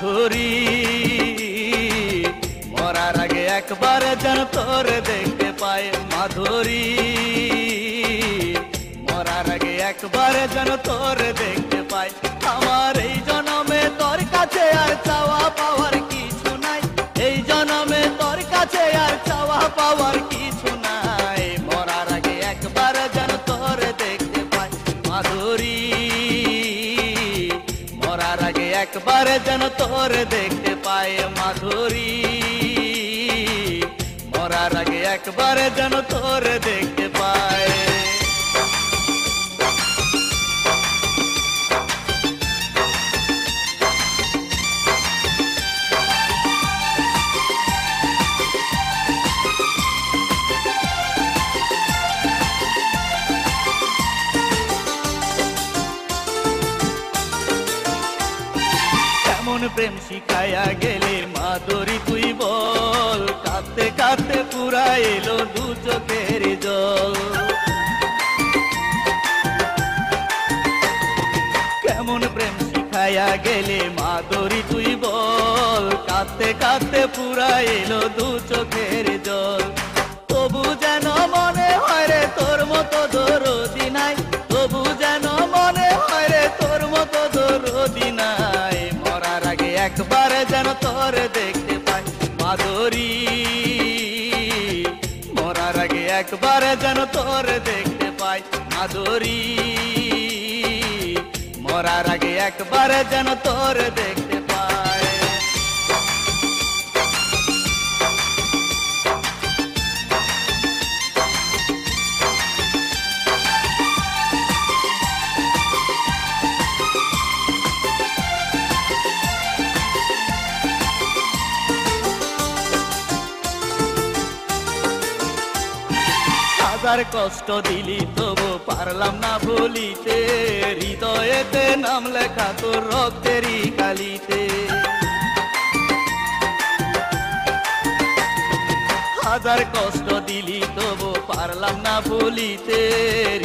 ধরি। মরার আগে একবার যেন তোর দেখতে পায় মাধুরী। মরার আগে একবার যেন তোর দেখতে পায়। আমার এই জনমে তোর কাছে আর চাওয়া পাওয়ার কিছু নাই। এই জনমে তোর কাছে আর চাওয়া পাওয়ার কিছু একবার যেন তোর দেখতে পায় মাধুরী। মরার আগে একবার যেন তোর কেমন প্রেম শিখাইয়া গেলে মাধুরী তুই বল। কাঁদতে কাঁদতে পুরা এলো দু চোখের জল। কেমন প্রেম শিখাইয়া গেলে মাধুরী তুই বল। কাঁদতে কাঁদতে পুরা এলো দু চোখের জল। তবু যেন মনে হয় রে, তোর মতো দরদি যেন তোর দেখতে পাই। মাধুরী, মরার আগে একবার যেন তোর দেখতে পাই। মাধুরী, মরার আগে একবার যেন তোর দেখতে হাজার কষ্ট দিলি, তবু পারলাম না ভুলিতে। হৃদয়েতে নাম লেখা তোর রক্তেরই কালিতে। হাজার কষ্ট দিলি, তবু পারলাম না ভুলিতে।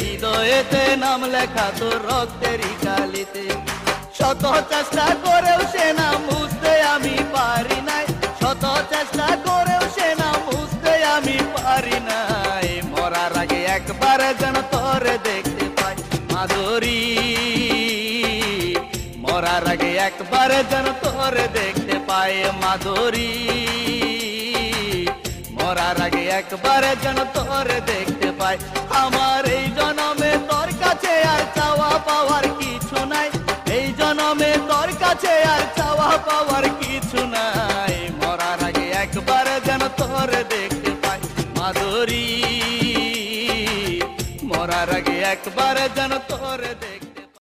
হৃদয়েতে নাম লেখা তোর রক্তেরই কালিতে। শত চেষ্টা করেও সে না বুঝতে আমি পারি নাই একবার যেন তোর দেখতে পায় মাধুরী। মরার আগে একবার যেন তোর দেখতে পায়। আমার এই জনমে তোর কাছে আর চাওয়া পাওয়ার কিছু নাই। এই জনমে তোর কাছে আর চাওয়া পাওয়ার কিছু নাই। মরার আগে একবার যেন তোর দেখতে পায় মাধুরী। মরার আগে একবার যেন তোর দেখ